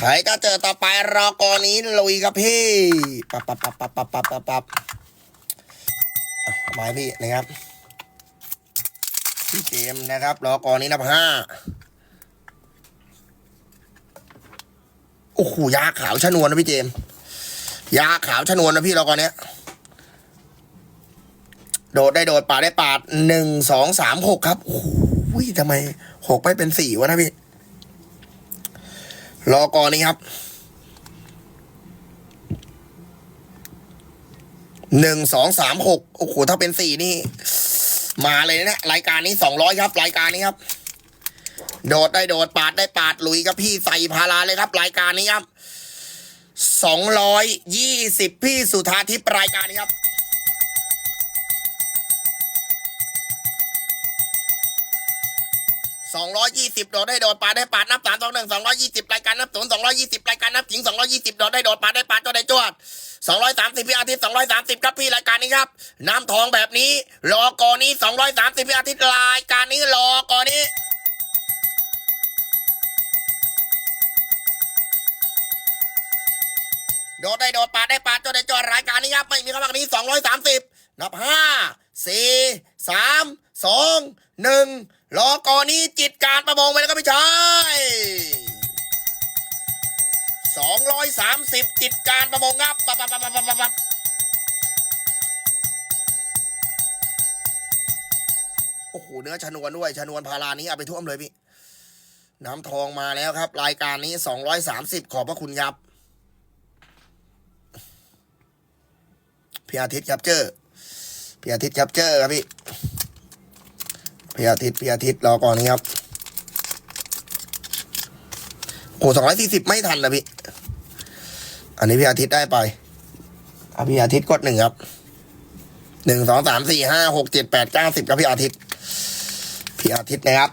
ใครก็เจอต่อไปรอกอนี้ลุยครับพี่ปับปับปับปับปับปับปับปับเอาเอาไม้พี่นะครับพี่เจมส์นะครับรอกอนี้นับห้าโอ้โหยาขาวชะนวนนะพี่เจมส์ยาขาวชะนวนนะพี่รอกอเนี้ยโดดได้โดดปาดได้ปาดหนึ่งสองสามหกครับโอ้โหทำไมหกไม่เป็นสี่วะนะพี่ รอกอนี้ครับหนึ่งสองสามหกโอ้โหถ้าเป็นสี่นี่ มาเลยนะรายการนี้สองร้อยครับ รายการนี้ครับ โดดได้โดดปาดได้ปาดลุยครับพี่ใส่พาราเลยครับ รายการนี้ครับสองร้อยยี่สิบพี่สุธาทิพย์รายการนี้ครับ 220 โดดได้โดดปาดได้ปาดนับ3 2 1 220 รายการนับศูนย์220 รายการนับถิง220 โดดได้โดดปาดได้ปาดก็ได้จวด 230 พี่อาทิตย์ 230 ครับพี่รายการนี้ครับน้ำทองแบบนี้รอก่อนนี้ 230 พี่อาทิตย์รายการนี้รอก่อนี้โดดได้โดดปาดได้ปาดจนได้จอดรายการนี้ครับไม่มีคำว่านี้ 230 นับ 5 4 3 2 1 รอกอนนี้จิตการประมงไปแล้วก็ไม่ใช่สองร้อยสามสิบจิตการประมงครับปับปับปับปับปับปับโอ้โหเนื้อชนวนด้วยชนวนพารานี้เอาไปท่วมเลยพี่ น้ำทองมาแล้วครับ รายการนี้สองร้อยสามสิบขอบพระคุณครับพี่อาทิตย์ครับเจอพี่อาทิตย์ครับเจอครับพี่ พี่อาทิตย์พี่อาทิตรอก่อนนี้ครับโอ้สองร้อยสี่สิบไม่ทันนะพี่ อันนี้พี่อาทิตได้ไปเอาพี่อาทิตย์กดหนึ่งครับหนึ่งสองสามสี่ห้าหกเจ็ดแปดเก้าสิบครับพี่อาทิตย์พี่อาทิตย์นะครับ